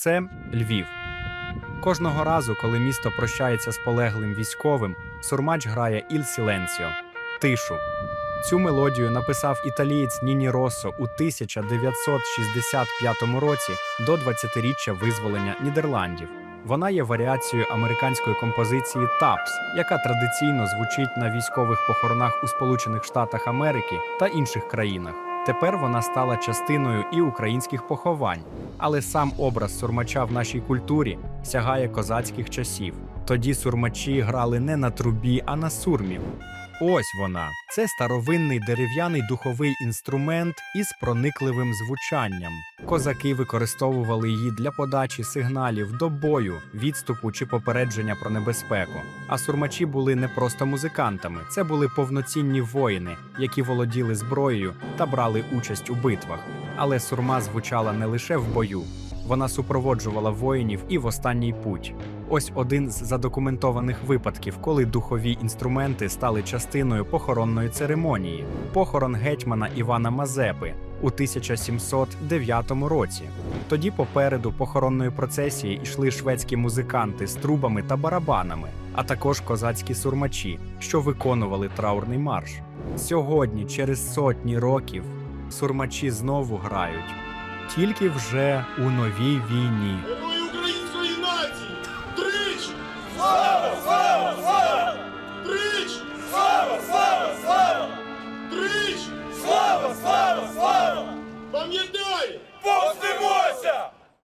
Це Львів. Кожного разу, коли місто прощається з полеглим військовим, сурмач грає Іль Сіленсіо тишу. Цю мелодію написав італієць Ніні Россо у 1965 році до 20-річчя визволення Нідерландів. Вона є варіацією американської композиції «Тапс», яка традиційно звучить на військових похоронах у Сполучених Штатах Америки та інших країнах. Тепер вона стала частиною і українських поховань, але сам образ сурмача в нашій культурі сягає козацьких часів. Тоді сурмачі грали не на трубі, а на сурмі. Ось вона. Це старовинний дерев'яний духовий інструмент із проникливим звучанням. Козаки використовували її для подачі сигналів до бою, відступу чи попередження про небезпеку. А сурмачі були не просто музикантами, це були повноцінні воїни, які володіли зброєю та брали участь у битвах. Але сурма звучала не лише в бою, вона супроводжувала воїнів і в останній путь. Ось один з задокументованих випадків, коли духові інструменти стали частиною похоронної церемонії. Похорон гетьмана Івана Мазепи у 1709 році. Тоді попереду похоронної процесії йшли шведські музиканти з трубами та барабанами, а також козацькі сурмачі, що виконували траурний марш. Сьогодні, через сотні років, сурмачі знову грають, тільки вже у новій війні. Пам'ятай! Повстимося!